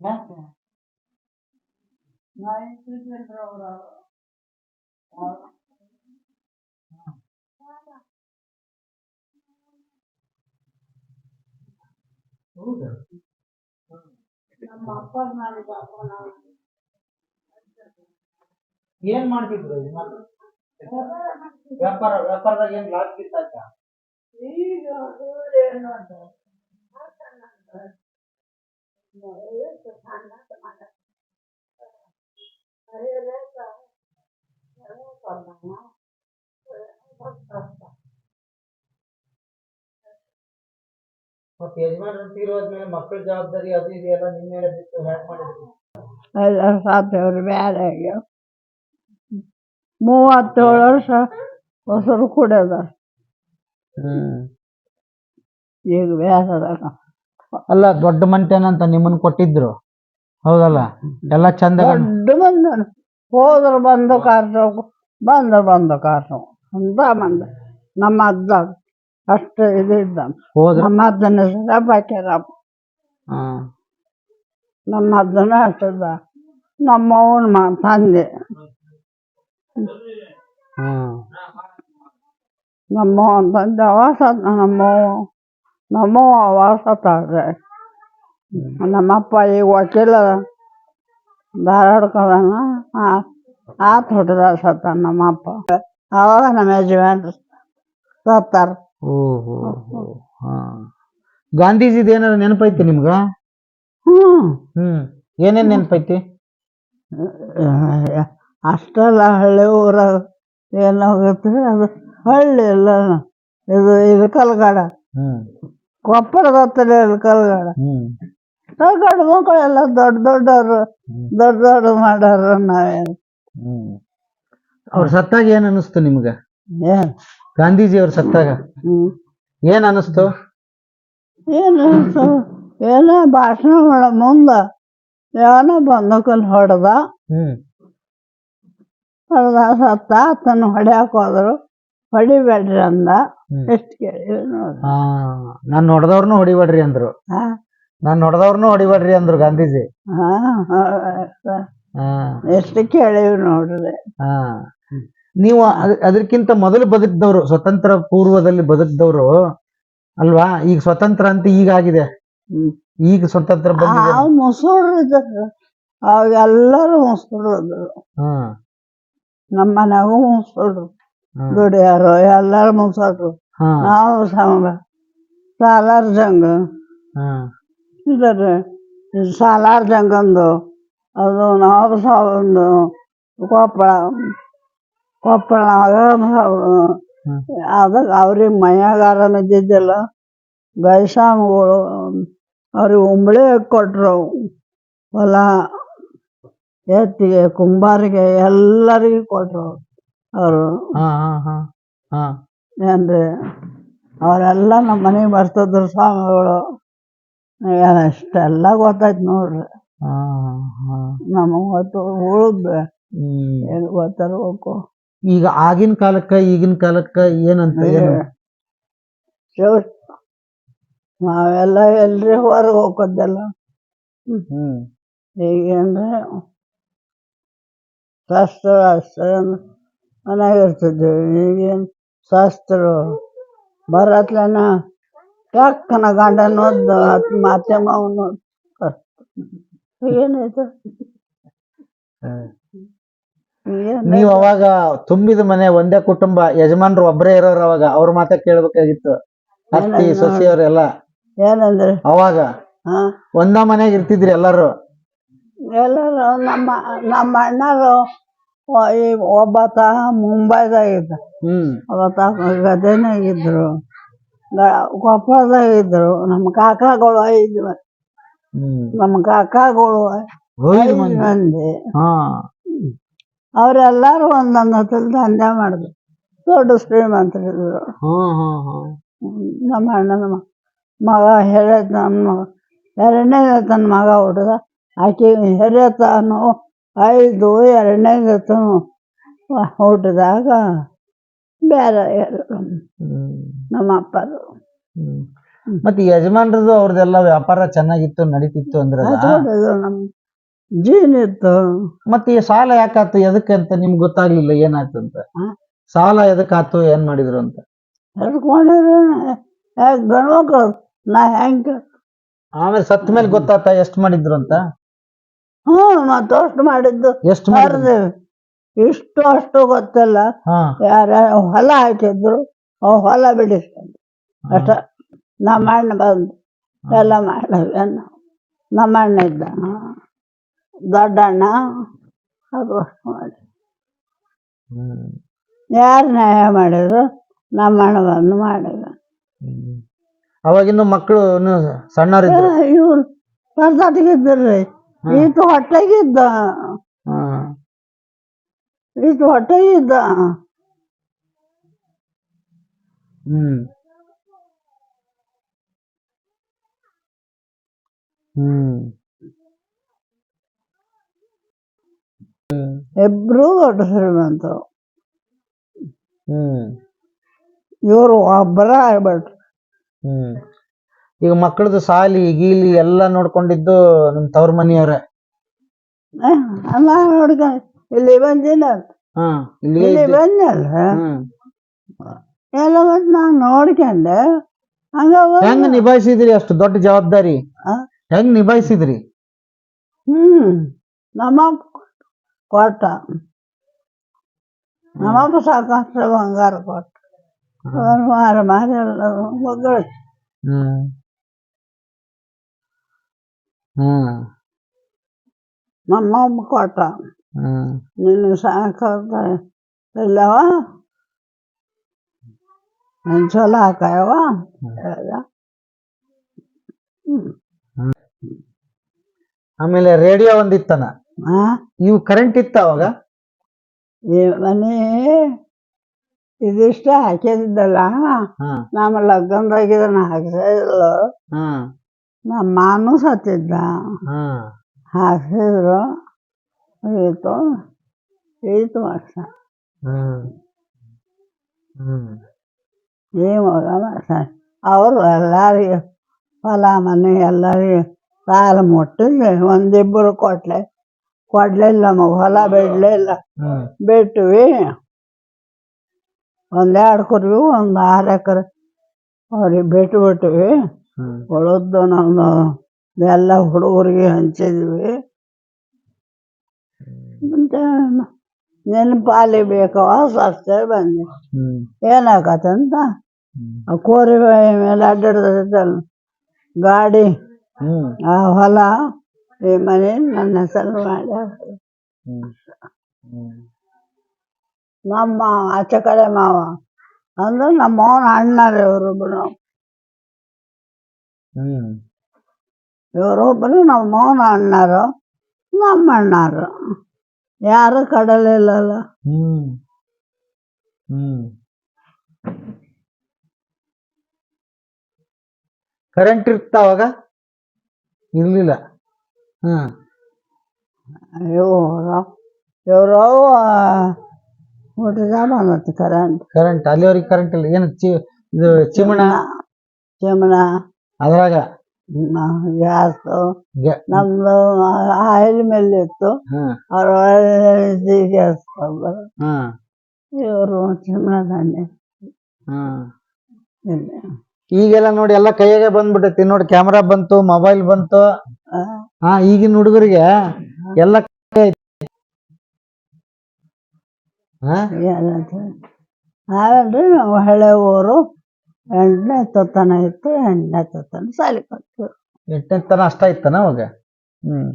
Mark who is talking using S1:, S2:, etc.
S1: ಯಾಕೆ ಹೌದಾ ಏನ್ ಮಾಡ್ತಿದ್ರು? ವ್ಯಾಪಾರ ವ್ಯಾಪಾರದಾಗ ಏನ್ ಲಾಸ್ ಗೀಸ್ ಮತ್ತೆ ಯಜಮಾನ್ರು ತೀರೋದ್ಮೇಲೆ ಮಕ್ಕಳ ಜವಾಬ್ದಾರಿ ಅದು ಇದು ಎಲ್ಲ ನಿಮ್ಮ ಮೇಲೆ ಬಿತ್ತು ಹ್ಯಾಕ್ ಮಾಡಿದ್ರಿ
S2: ಎಲ್ಲ ಸಾಧ್ಯವ್ರು ಬ್ಯಾರೆ ಆಗ್ಯಾವ ಮೂವತ್ತೇಳು ವರ್ಷ ಹೊಸರು ಕುಡಿಯೋದ ಈಗ ಬ್ಯಾಸದಾಗ
S1: ಅಲ್ಲ ದೊಡ್ಡ ಮಂಟೇನಂತ ನಿಮ್ಮನ್ನ ಕೊಟ್ಟಿದ್ರು? ಹೌದಲ್ಲ? ಎಲ್ಲ ಚಂದ
S2: ದೊಡ್ಡ ಮಂದಿ ಹೋದ್ರು ಬಂದು ಕಾರ್ಸೋ ಬಂದು ಬಂದು ಕಾರ್ಸೋ ಅಂತ ಮಂದ ನಮ್ಮ ಅಜ್ಜ ಅಷ್ಟು ಇದು ಇದ್ದ
S1: ಹೋದ್ರ
S2: ನಮ್ಮ ಅಜ್ಜನ ಹೆಸರು ಬಾಕ್ಯಾರಪ್ಪ ನಮ್ಮ ಅಜ್ಜನ ಅಷ್ಟಿದ್ದ ನಮ್ಮ ಅವನ ಮ ತಂದೆ.
S1: ಹ್ಮ್.
S2: ನಮ್ಮ ಅವನ ತಂದೆ ಅವಾಸ ನಮ್ಮವ್ವ ನಮ್ಮವ್ವ ಅವಾಸ ತಾಳ್ರೆ ನಮ್ಮಪ್ಪ ಈಗ ವಕೀಲ ಧಾರವಾಡಕದಾನ ಆ ತೋಟದ ಸತ್ತ ನಮ್ಮಪ್ಪ. ಅವಾಗ ನಮ್ಮ ಯಜಮಾನ್ರು ಸತ್ತಾರ.
S1: ಓಹೋ ಹಾ ಗಾಂಧೀಜಿದ ಏನಾರ ನೆನಪೈತಿ ನಿಮ್ಗ?
S2: ಹ್ಞೂ
S1: ಹ್ಮ್. ಏನೇನ್ ನೆನಪೈತಿ?
S2: ಅಷ್ಟೆಲ್ಲ ಹಳ್ಳಿ ಊರಾಗ ಏನಾಗುತ್ತೆ ಅದು ಹಳ್ಳಿ ಎಲ್ಲ ಇದು ಇದು ಕಲ್ಗಾಡ.
S1: ಹ್ಮ್.
S2: ಕೊಪ್ಪಳದ ಹತ್ತಿರ ಕಲ್ಗಾಡ.
S1: ಹ್ಮ್.
S2: ಗಂಡು ಮಕ್ಕಳೆಲ್ಲ ದೊಡ್ಡ ದೊಡ್ಡವರು ದೊಡ್ಡ ದೊಡ್ಡ ಮಾಡ್ಯಾರ ನಾವೇನು
S1: ಹ್ಮ್. ಅವ್ರ ಸತ್ತಾಗ ಏನ್ ಅನಿಸ್ತು ನಿಮ್ಗ?
S2: ಏನು?
S1: ಗಾಂಧೀಜಿ ಅವ್ರ ಸತ್ತಾಗ?
S2: ಹ್ಞೂ
S1: ಏನ್ ಅನಿಸ್ತು
S2: ಏನು ಸ- ಏನೋ ಭಾಷಣ ಮಾಡೋ ಮುಂದೆ ಏನೋ ಬಂದೂಕಲ್ಲಿ ಹೊಡೆದ.
S1: ಹ್ಮ್.
S2: ಹೊಡೆದ ಸತ್ತ ಆತನ ಹೊಡ್ಯಾಕ ಹೋದ್ರು. ಹೊಡಿಬೇಡ್ರಿ ಅಂದ. ಎಷ್ಟು ಕೇಳಿ ನೋಡಿ.
S1: ಹಾ ನಾನ್ ನೋಡ್ದವ್ರನು ಹೊಡಿಬೇಡ್ರಿ ಅಂದ್ರು.
S2: ಹಾ.
S1: ನಾನ್ ನೋಡ್ದವ್ರನು ಹೊಡಿಬೇಡ್ರಿ ಅಂದ್ರು ಗಾಂಧೀಜಿ.
S2: ಹಾ
S1: ಹಾ
S2: ಎಷ್ಟು ಕೇಳಿವಿ ನೋಡ್ರಿ.
S1: ಹಾ. ನೀವು ಅದ್- ಅದಕ್ಕಿಂತ ಮೊದಲು ಬದುಕಿದವ್ರು ಸ್ವತಂತ್ರ ಪೂರ್ವದಲ್ಲಿ ಬದುಕಿದವರು ಅಲ್ವಾ? ಈಗ ಸ್ವತಂತ್ರ ಅಂತ ಈಗ ಆಗಿದೆ.
S2: ಹ್ಮ್.
S1: ಈಗ ಸ್ವತಂತ್ರ ಬಂದಿದೆ.
S2: ಆ ಮುಸುಳ್ರು ಇದ್ರು ಅವಾಗ ಎಲ್ಲರೂ ಮುಸುಳ್ರು ಇದ್ರು
S1: ಹಾ.
S2: ನಮ್ಮ ಮನೆಗೂ ಮುಸುಳ್ರು
S1: ಹಾ,
S2: ದುಡಿಯಾರು ಎಲ್ಲಾರು ಮುಸುಳ್ರು
S1: ಹಾ.
S2: ನಾವು ಸಮ ಸಾಲಾರ್ ಜಂಗ.
S1: ಹಾ.
S2: ಇದ್ದಾರೆ ಸಾಲಾರ್ ಜಂಗಂದು ಅದು ನಾವು ಸಾವಂದು ಕೊಪ್ಪಳ ಕೊಪ್ಪಳ. ಅದಕ್ಕೆ ಅವ್ರಿಗೆ ಮೈಯಾಗಾರ ಇದ್ದಿದ್ದಿಲ್ಲ. ಗೈಸಾಮಿಗಳು ಅವ್ರಿಗೆ ಉಂಬಳಿ ಕೊಟ್ಟರು ಹೊಲ ಎತ್ತಿಗೆ ಕುಂಬಾರಿಗೆ ಎಲ್ಲರಿಗೂ ಕೊಟ್ಟರು ಅವರು.
S1: ಹಾ ಹಾ ಹಾ ಹಾ.
S2: ಏನ್ರಿ ಅವರೆಲ್ಲ ನಮ್ಮ ಮನೆಗೆ ಬರ್ತಿದ್ರು ಸ್ವಾಮಿಗಳು. ಏನ್ ಅಷ್ಟೆಲ್ಲ ಗೊತ್ತಾಯ್ತು ನೋಡ್ರಿ.
S1: ಹಾ ಹಾ
S2: ನಮಗೆ ಗೊತ್ತು ಉಳಿದ್
S1: ಹ್ಮ್.
S2: ಏನು ಗೊತ್ತಿರ್ಬೇಕು.
S1: ಈಗ ಆಗಿನ ಕಾಲಕ್ಕ ಈಗಿನ ಕಾಲಕ್ಕ ಏನಂತ ಏನು?
S2: ಶಿವ ನಾವೆಲ್ಲ ಎಲ್ರಿ ಹೊರಗೆ ಹೋಗೋದೆಲ್ಲ
S1: ಹ್ಮ್.
S2: ಈಗೇನ್ರಿ? ಶಸ್ತ್ರ ಅಸ್ತ್ರ ಮನೆಯಾಗ ಇರ್ತಿದ್ವಿ ಈಗೇನು ಶಾಸ್ತ್ರ? ಬರತ್ಲೇನ ಟಕ್ಕನ ಗಂಡನ ಓದ್ದು ಮಾತೆ ಮಾವನ ಏನಾಯ್ತು? ಏನು
S1: ನೀವ್ ಅವಾಗ ತುಂಬಿದ ಮನೆ ಒಂದೇ ಕುಟುಂಬ ಯಜಮಾನ್ರು ಒಬ್ಬರೇ ಇರೋರು ಅವಾಗ ಅವ್ರ ಮಾತ ಕೇಳ್ಬೇಕಾಗಿತ್ತು. ಅತ್ತಿ ಸೊಸಿಯವರೆಲ್ಲ.
S2: ಏನಂದ್ರೆ?
S1: ಅವಾಗ ಒಂದ ಮನೆಯಾಗ ಇರ್ತಿದ್ರಿ ಎಲ್ಲಾರು?
S2: ಎಲ್ಲರೂ ನಮ್ಮ ನಮ್ಮ ಅಣ್ಣರು ಒಬ್ಬತ ಮುಂಬೈದಾಗ ಇದ್ದ
S1: ಹ್ಮ್.
S2: ಅವತ್ತ ಗದೆನಾಗ ಇದ್ರು ಕೊಪ್ಪಳದಾಗ ಇದ್ರು ನಮ್ಮ ಕಾಕಾಗಳು ಐದು
S1: ಮಂದಿ.
S2: ನಮ್ಮ ಕಾಕಾಗಳು
S1: ಐದು ಮಂದಿ.
S2: ಅವ್ರೆಲ್ಲಾರು ಒಂದೊಂದು ಹೊತ್ತಲ್ಲಿ ದಂಧೆ ಮಾಡಿದ್ರು. ದೊಡ್ಡ ಶ್ರೀಮಂತರಿದ್ರು.
S1: ಹ್ಮ್
S2: ನಮ್ಮ ಅಣ್ಣನ ಮ- ಮಗ ಹೇಳ ನಮ್ಮ ಎರಡನೇ ತನ್ನ ಮಗ ಹುಡುಗ ಆಕೆ ಹೆರೇತಾನು ಐದು ಎರಡನೇ ಹುಟ್ಟಿದಾಗ ಬೇರೆ ನಮ್ಮ ಅಪ್ಪರು.
S1: ಮತ್ತೆ ಯಜಮಾನ್ರದ್ದು ಅವ್ರದ್ದೆಲ್ಲ ವ್ಯಾಪಾರ ಚೆನ್ನಾಗಿತ್ತು ನಡೀತಿತ್ತು ಅಂದ್ರೆ
S2: ನಮ್ಮ ಇತ್ತು
S1: ಮತ್ತೆ ಈ ಸಾಲ ಯಾಕಾತು ಎದಕ್ಕೆ ಅಂತ ನಿಮ್ಗೆ ಗೊತ್ತಾಗ್ಲಿಲ್ಲ ಏನಾಯ್ತು ಅಂತ. ಸಾಲ ಎದಕ್ಕಾತು ಏನ್ ಮಾಡಿದ್ರು ಅಂತ?
S2: ಹಿಡ್ಕೊಂಡಿದ್ರು ಗಂಡ್ಮಕ್ಳು ನಾ ಹೆಂಗ್
S1: ಆಮೇಲೆ ಸತ್ತ ಮೇಲೆ ಗೊತ್ತಾತ ಎಷ್ಟು ಮಾಡಿದ್ರು ಅಂತ?
S2: ಮತ್ತೆ ಅಷ್ಟು ಮಾಡಿದ್ದು.
S1: ಎಷ್ಟು ಮಾಡಿದ್ರು
S2: ಇಷ್ಟು ಅಷ್ಟು ಗೊತ್ತಿಲ್ಲ.
S1: ಹಾ.
S2: ಯಾರ ಹೊಲ ಹಾಕಿದ್ರು ಅವ್ ಹೊಲ ಬಿಡಿಸ್ಕೊಂಡು ಅಷ್ಟ. ನಮ್ಮ ಅಣ್ಣ ಬಂದು ಎಲ್ಲ ಮಾಡಿದ್ವಿ ನಾವು ನಮ್ಮ ಅಣ್ಣ ಇದ್ದ. ದೊಡ್ಡ ಅಣ್ಣ ಅದು ಅಷ್ಟು ಮಾಡಿ
S1: ಹ್ಮ್.
S2: ಯಾರು ನ್ಯಾಯ ಮಾಡಿದ್ರು ನಮ್ಮ ಅಣ್ಣ ಬಂದು ಮಾಡಿದ
S1: ಹ್ಮ್. ಅವಾಗಿನ್ನು ಮಕ್ಕಳು ಸಣ್ಣವರಿದ್ರು?
S2: ಇವ್ರು ಪರ್ದಾಟಿಗಿದ್ರಿ ಈತ ಹೊಟ್ಟೆಗಿದ್ದ. ಈತ ಹೊಟ್ಟೆಗಿದ್ದ.
S1: ಹ್ಮ್. ಹ್ಮ್.
S2: ಇಬ್ರು ದೊಡ್ಡ ಶ್ರೀಮಂತರು
S1: ಹ್ಮ್.
S2: ಇವರು ಒಬ್ಬರ ಆಗ್ಬಿಟ್ರು.
S1: ಹ್ಮ್. ಈಗ ಮಕ್ಕಳದು ಸಾಲಿ ಗೀಲಿ ಎಲ್ಲ ನೋಡ್ಕೊಂಡಿದ್ದು ನಿಮ್ ತವ್ರ ಮನೆಯವ್ರೆ.
S2: ನೋಡ್ಕೊಂಡು ಇಲ್ಲಿ ಬಂದಿಲ್ಲ
S1: ಹಾ
S2: ಇಲ್ಲಿ
S1: ಇದ್ದಿ-
S2: ಬಂದಲ್ಲ? ಎಲ್ಲ ಮತ್ತೆ ನಾನು ನೋಡ್ಕೊಂಡೆ. ಹಂಗ.
S1: ಹೆಂಗ್ ನಿಭಾಯಿಸಿದ್ರಿ ಅಷ್ಟು ದೊಡ್ಡ ಜವಾಬ್ದಾರಿ?
S2: ಆ?
S1: ಹೆಂಗ್ ನಿಭಾಯಿಸಿದ್ರಿ?
S2: ಹ್ಮ್ ನಮ್ಮಪ್ಪ ಕೊಟ್ಟ. ನಮ್ಮಪ್ಪ ಸಾಕಷ್ಟು ಬಂಗಾರ ಕೊಟ್ಟ. ಮಾರ ಮಾರಿ ಎಲ್ಲ ಮಗಳು
S1: ಹ್ಮ್. ಹ್ಮ್
S2: ನಮ್ಮಮ್ಮ ಕೊಟ್ಟ
S1: ಹ್ಮ್
S2: ನಿನಗೆ ಸಾಕಾಗ್ತ ಇಲ್ಲವ ನನ್ ಚಲೋ ಹಾಕಯವ ಹೇಳ್ದ. ಹ್ಮ್.
S1: ಆಮೇಲೆ ರೇಡಿಯೋ ಒಂದಿತ್ತನ
S2: ಆ
S1: ಇವು ಕರೆಂಟ್ ಇತ್ತ ಅವಾಗ
S2: ಈ ಮನೆ ಇದಿಷ್ಟ ಹಾಕಿದ್ದಲ್ಲ
S1: ಹಾ
S2: ನಮ್ಮ ಲಗ್ನದಾಗಿದ್ದನ್ನ ಹಾಕ್ಸಿಲ್ಲ ನಮ್ಮ ಮಾನು ಸತ್ತಿದ್ದ.
S1: ಹಾ.
S2: ಹಾಕ್ಸಿದ್ರು ಈತು ಈತು ವರ್ಷ.
S1: ಹ್ಮ್. ಹ್ಮ್
S2: ಅವರು ಎಲ್ಲರಿಗೆ ಹೊಲ ಮನೆ ಎಲ್ಲರಿಗೆ ಸಾಲ ಮುಟ್ಟಿದ್ವಿ. ಒಂದಿಬ್ಬರು ಕೊಟ್ಲೆ ಕೊಡ್ಲಿಲ್ಲ ನಮಗೆ ಹೊಲ ಬಿಡ್ಲಿಲ್ಲ.
S1: ಹ್ಮ್.
S2: ಬಿಟ್ವಿ. ಒಂದೆರಡು ಕುರಿವು ಒಂದು ಆರು ಎಕರೆ ಅವ್ರಿಗೆ ಬಿಟ್ಟು ಬಿಟ್ವಿ ನಾನು ಎಲ್ಲ ಹುಡುಗರಿಗೆ ಹಂಚಿದ್ವಿ. ಮತ್ತೆ ನೆನಪಾಲಿ ಪಾಲಿ ಬೇಕವ ಸಸ್ತೆ ಬಂದೆ. ಏನಾಗತ್ತಂತ ಆ ಕೋರಿ ಮೇಲೆ ಅಡ್ಡಾಡ್ತೈತಲ್ಲ ಗಾಡಿ, ಆ ಹೊಲ, ಈ ಮನೆ ನನ್ನ ಹೆಸರು ಮಾಡಿ. ನಮ್ಮ ಆಚೆ ಕಡೆ ಮಾವ, ಅಂದ್ರೆ ನಮ್ಮ ಅವನ ಅಣ್ಣ ಇವರು
S1: ಹ್ಮ್
S2: ಇವರೊಬ್ಬರು ನಮ್ಮ ಮಾವನ ಅಣ್ಣರು ನಮ್ಮ ಅಣ್ಣರು. ಯಾರು ಕಡಲಿಲ್ಲಲ್ಲ.
S1: ಹ್ಮ್. ಹ್ಮ್. ಕರೆಂಟ್ ಇರ್ತ ಅವಾಗ? ಇರ್ಲಿಲ್ಲ. ಹ್ಮ್
S2: ಇವರು ಇವರು ಹುಟ್ಟಿದ ಬಂದತ್ತು ಕರೆಂಟ್
S1: ಕರೆಂಟ್ ಅಲ್ಲಿವರೆಗೆ ಕರೆಂಟ್ ಇಲ್ಲ. ಏನು ಚಿ ಇದು ಚಿಮಣ.
S2: ಚಿಮಣ.
S1: ಅದ್ರಾಗ
S2: ಗ್ಯಾಸ್
S1: ಗ್ಯಾ-
S2: ನಮ್ದು ಆಯಿಲ್ ಮೇಲೆ ಇತ್ತು. ಅವ್ರ ಗ್ಯಾಸ್ ಇವರು ಚಿನ್ನದಾನೆ.
S1: ಈಗೆಲ್ಲ ನೋಡಿ ಎಲ್ಲ ಕೈಯಾಗೆ ಬಂದ್ಬಿಟ್ಟೈತಿ ನೋಡಿ ಕ್ಯಾಮ್ರಾ ಬಂತು ಮೊಬೈಲ್ ಬಂತು. ಹಾ. ಈಗಿನ ಹುಡುಗರಿಗೆ ಎಲ್ಲ
S2: ನಾವೇನ್ರಿ ನಾವು ಹಳೆ ಊರು. ಎಂಟನೇ ತತ್ತನ ಇತ್ತು ಎಂಟನೇ ತತ್ತನ ಸಾಲಿ ಕೊಟ್ಟು
S1: ಎಂಟನೇ ತನ ಅಷ್ಟ ಇತ್ತನ ಅವಾಗ? ಹ್ಮ್.